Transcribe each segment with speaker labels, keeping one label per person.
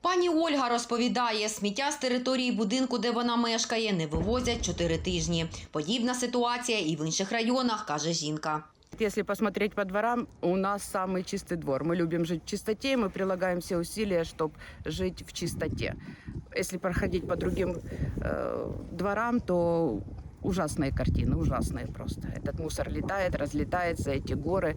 Speaker 1: Пані Ольга розповідає, сміття з території будинку, де вона мешкає, не вивозять чотири тижні. Подібна ситуація і в інших районах, каже жінка.
Speaker 2: Если посмотреть по дворам, у нас самый чистый двор. Мы любим жить в чистоте, и мы прилагаем все усилия, чтобы жить в чистоте. Если проходить по другим э, дворам, то ужасные картины, ужасные просто. Этот мусор летает, разлетается, эти горы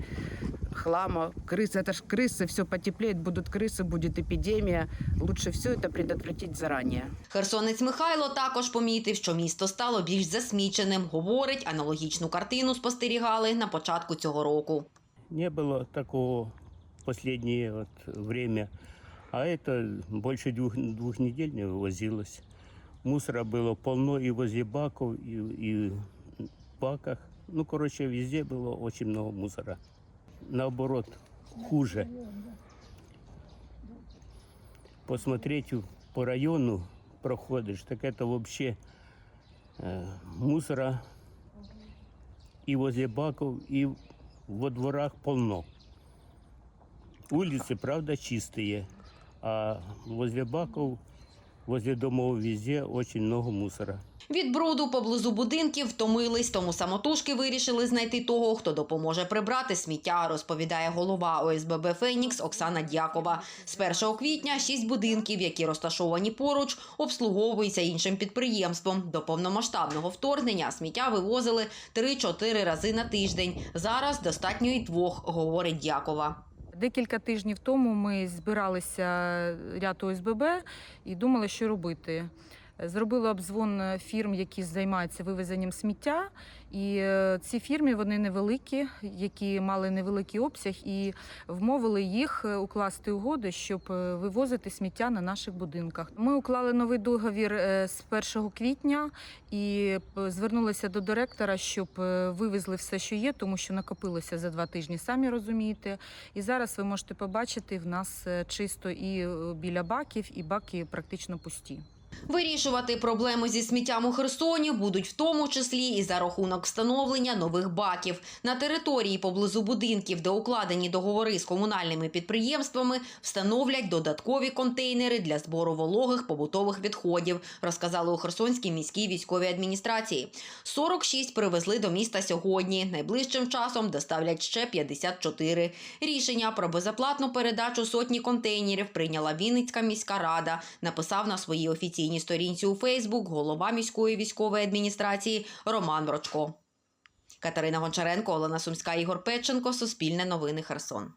Speaker 2: хлама, крысы. Это ж крысы, все потеплеет, будут крысы, будет эпидемия. Лучше все это предотвратить заранее.
Speaker 1: Херсонець Михайло також помітив, що місто стало більш засміченим. Говорить, аналогічну картину спостерігали на початку цього року.
Speaker 3: Не было такого последнее вот время. А это больше двух, двух недель не вывозилось. Мусора было полно и возле баков, и, и в баках. Ну, короче, везде было очень много мусора. Наоборот, хуже. Посмотреть по району проходишь, так это вообще э, мусора и возле баков, и во дворах полно. Улицы, правда, чистые, а возле баков, возле домов везде очень много мусора.
Speaker 1: Від бруду поблизу будинків втомились, тому самотужки вирішили знайти того, хто допоможе прибрати сміття, розповідає голова ОСББ «Фенікс» Оксана Дякова. З 1 квітня шість будинків, які розташовані поруч, обслуговуються іншим підприємством. До повномасштабного вторгнення сміття вивозили 3-4 рази на тиждень. Зараз достатньо й двох, говорить Дякова.
Speaker 4: Декілька тижнів тому ми збиралися ряд ОСББ і думали, що робити. Зробили обзвон фірм, які займаються вивезенням сміття. І е, ці фірми вони невеликі, які мали невеликий обсяг, і вмовили їх е, укласти угоди, щоб е, вивозити сміття на наших будинках. Ми уклали новий договір е, з 1 квітня і е, звернулися до директора, щоб е, вивезли все, що є, тому що накопилося за два тижні, самі розумієте. І зараз ви можете побачити, в нас е, чисто і е, біля баків, і баки практично пусті.
Speaker 1: Вирішувати проблеми зі сміттям у Херсоні будуть в тому числі і за рахунок встановлення нових баків. На території поблизу будинків, де укладені договори з комунальними підприємствами, встановлять додаткові контейнери для збору вологих побутових відходів, розказали у Херсонській міській військовій адміністрації. 46 привезли до міста сьогодні. Найближчим часом доставлять ще 54. Рішення про безоплатну передачу сотні контейнерів прийняла Вінницька міська рада. Написав на своїй офіційній сторінці у Фейсбук голова міської військової адміністрації Роман Рочко. Катерина Гончаренко, Олена Сумська, Ігор Печенко Суспільне новини Херсон.